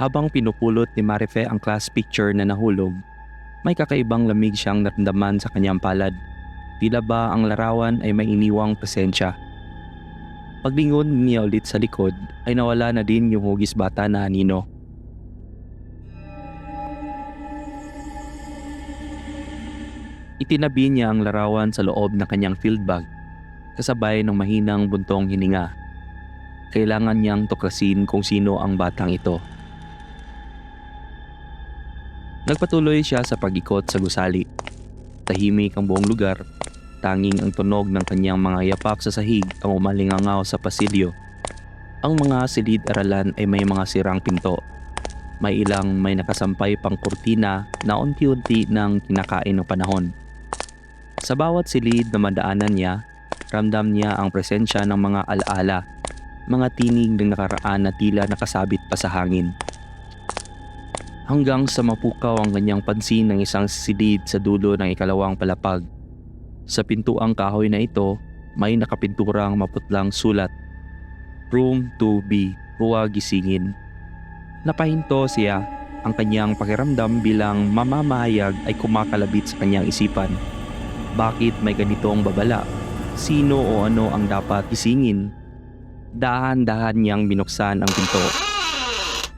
Habang pinupulot ni Marife ang class picture na nahulog, may kakaibang lamig siyang naramdaman sa kanyang palad. Tila ba ang larawan ay may iniwang presensya. Paglingon niya ulit sa likod ay nawala na din yung hugis bata na anino. Itinabi niya ang larawan sa loob ng kanyang field bag kasabay ng mahinang buntong hininga. Kailangan niyang tuklasin kung sino ang batang ito. Nagpatuloy siya sa pag-ikot sa gusali. Tahimik ang buong lugar. Tanging ang tunog ng kanyang mga yapak sa sahig ang umalingangaw sa pasilyo. Ang mga silid-aralan ay may mga sirang pinto. May ilang may nakasampay pang kurtina na unti-unti nang kinakain ng panahon. Sa bawat silid na madaanan niya, ramdam niya ang presensya ng mga alaala, mga tinig ng nakaraan na tila nakasabit pa sa hangin hanggang sa mapukaw ang kanyang pansin ng isang silid sa dulo ng ikalawang palapag. Sa pintuang kahoy na ito, may nakapinturang maputlang sulat. Room 2B, huwag gisingin. Napahinto siya, ang kanyang pakiramdam bilang mamamahayag ay kumakalabit sa kanyang isipan. Bakit may ganitong babala? Sino o ano ang dapat isingin? Dahan-dahan niyang binuksan ang pinto.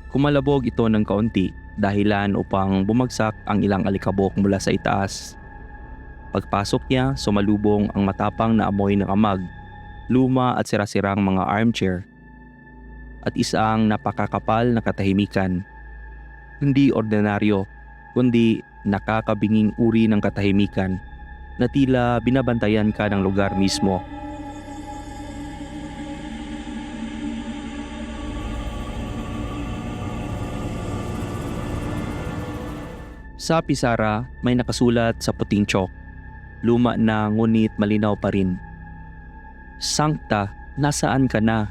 Kumalabog ito ng kaunti dahilan upang bumagsak ang ilang alikabok mula sa itaas. Pagpasok niya, sumalubong ang matapang na amoy ng amag, luma at sirasirang mga armchair, at isang napakakapal na katahimikan. Hindi ordinaryo, kundi nakakabinging uri ng katahimikan na tila binabantayan ka ng lugar mismo. Sa pisara, may nakasulat sa puting chalk. Luma na ngunit malinaw pa rin. Sankta, nasaan ka na?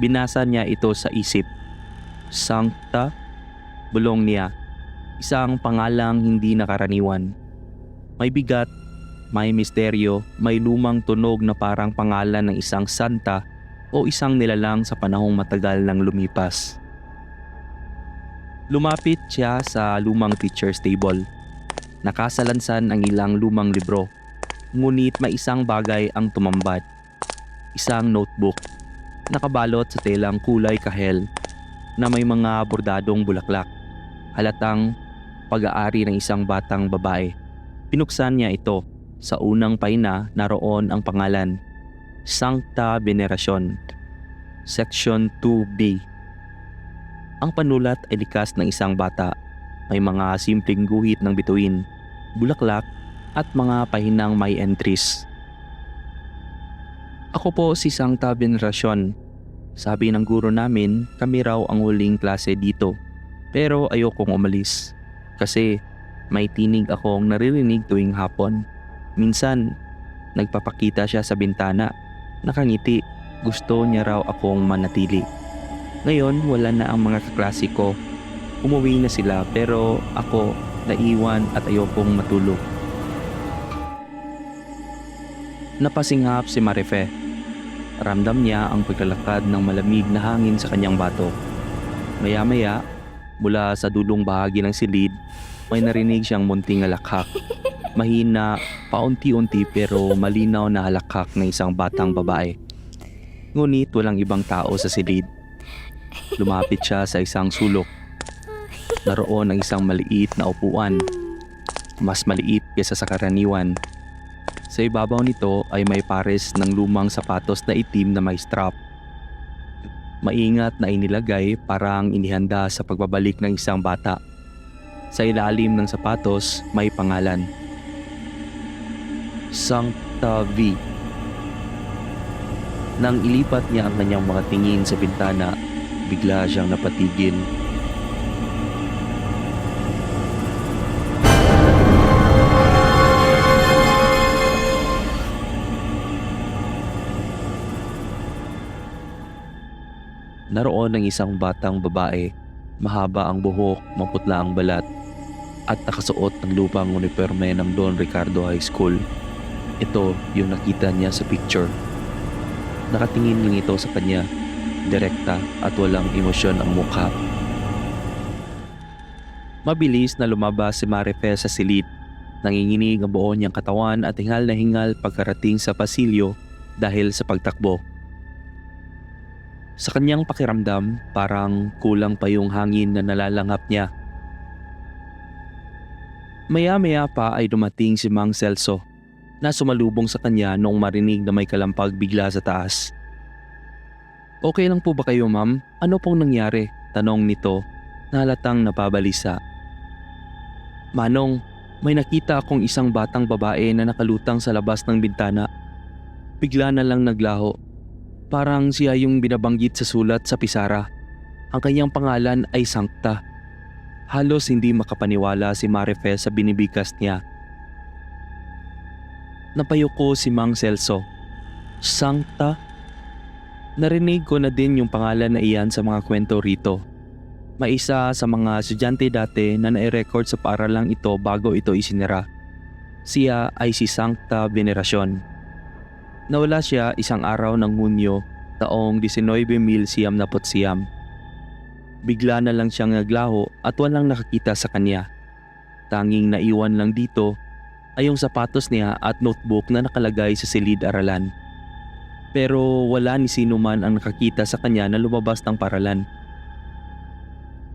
Binasa niya ito sa isip. Sankta? Bulong niya. Isang pangalang hindi nakaraniwan. May bigat, may misteryo, may lumang tunog na parang pangalan ng isang santa o isang nilalang sa panahong matagal nang lumipas. Lumapit siya sa lumang teacher's table. Nakasalansan ang ilang lumang libro. Ngunit may isang bagay ang tumambad. Isang notebook. Nakabalot sa telang kulay kahel na may mga bordadong bulaklak. Halatang pag-aari ng isang batang babae. Pinuksan niya ito. Sa unang paina naroon ang pangalan. Sancta Veneracion. Section 2B. Ang panulat ay likas ng isang bata. May mga simpleng guhit ng bituin, bulaklak at mga pahinang may entries. Ako po si Sangta Veneracion. Sabi ng guro namin, kami raw ang huling klase dito. Pero ayokong umalis. Kasi may tinig akong naririnig tuwing hapon. Minsan, nagpapakita siya sa bintana. Nakangiti. Gusto niya raw akong manatili. Ngayon, wala na ang mga kaklase. Umuwi na sila pero ako naiwan at ayokong matulog. Napasinghap si Marife. Ramdam niya ang paglalakad ng malamig na hangin sa kanyang bato. Maya-maya, mula sa dulong bahagi ng silid, may narinig siyang munting halakhak. Mahina, paunti-unti pero malinaw na halakhak ng isang batang babae. Ngunit walang ibang tao sa silid. Lumapit siya sa isang sulok. Naroon ang isang maliit na upuan. Mas maliit kaysa sa karaniwan. Sa ibabaw nito ay may pares ng lumang sapatos na itim na may strap. Maingat na inilagay parang inihanda sa pagbabalik ng isang bata. Sa ilalim ng sapatos may pangalan. Sancta V. Nang ilipat niya ang kanyang mga tingin sa bintana, bigla siyang napatigil. Naroon ang isang batang babae, mahaba ang buhok, maputla ang balat, at nakasuot ng lupang uniforme ng Don Ricardo High School. Ito yung nakita niya sa picture. Nakatingin lang ito sa kanya, direkta at walang emosyon ang mukha. Mabilis na lumabas si Marife sa silid. Nanginginig ang buo niyang katawan at hingal na hingal pagkarating sa pasilyo dahil sa pagtakbo. Sa kanyang pakiramdam, parang kulang pa yung hangin na nalalanghap niya. Maya-maya pa ay dumating si Mang Celso na sumalubong sa kanya noong marinig na may kalampag bigla sa taas. Okay lang po ba kayo ma'am? Ano pong nangyari? Tanong nito na halatang napabalisa. Manong, may nakita akong isang batang babae na nakalutang sa labas ng bintana. Bigla na lang naglaho. Parang siya yung binabanggit sa sulat sa pisara. Ang kanyang pangalan ay Sankta. Halos hindi makapaniwala si Marife sa binibigkas niya. Napayuko si Mang Celso. Sankta? Narinig ko na din yung pangalan na iyan sa mga kwento rito. May isa sa mga estudyante dati na nai-record sa paaralang ito bago ito isinira. Siya ay si Sankta Veneracion. Nawala siya isang araw ng Hunyo taong 19,000 siyam. Bigla na lang siyang naglaho at walang nakakita sa kanya. Tanging naiwan lang dito ay yung sapatos niya at notebook na nakalagay sa silid-aralan. Pero wala ni sino man ang nakakita sa kanya na lumabas ng paralan.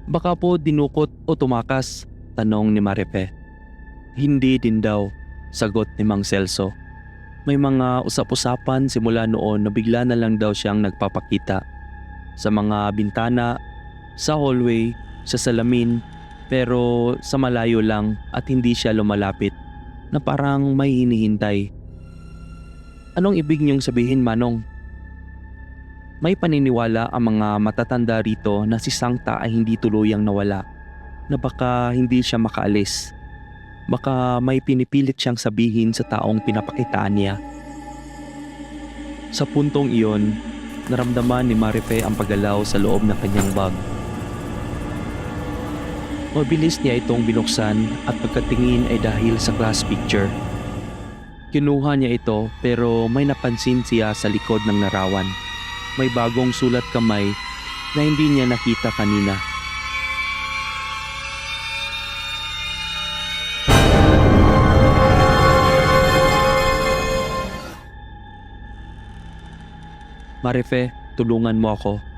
Baka po dinukot o tumakas, tanong ni Maripe. Hindi din daw, sagot ni Mang Celso. May mga usap-usapan simula noon na bigla na lang daw siyang nagpapakita. Sa mga bintana, sa hallway, sa salamin, pero sa malayo lang at hindi siya lumalapit na parang may hinihintay. Anong ibig niyong sabihin Manong? May paniniwala ang mga matatanda rito na si Sangta ay hindi tuluyang nawala, na baka hindi siya makaalis. Baka may pinipilit siyang sabihin sa taong pinapakitaan niya. Sa puntong iyon, naramdaman ni Marife ang paggalaw sa loob ng kanyang bag. Mabilis niya itong binuksan at pagkatingin ay dahil sa class picture. Kinuha niya ito pero may napansin siya sa likod ng larawan may bagong sulat kamay na hindi niya nakita kanina. Marife, tulungan mo ako.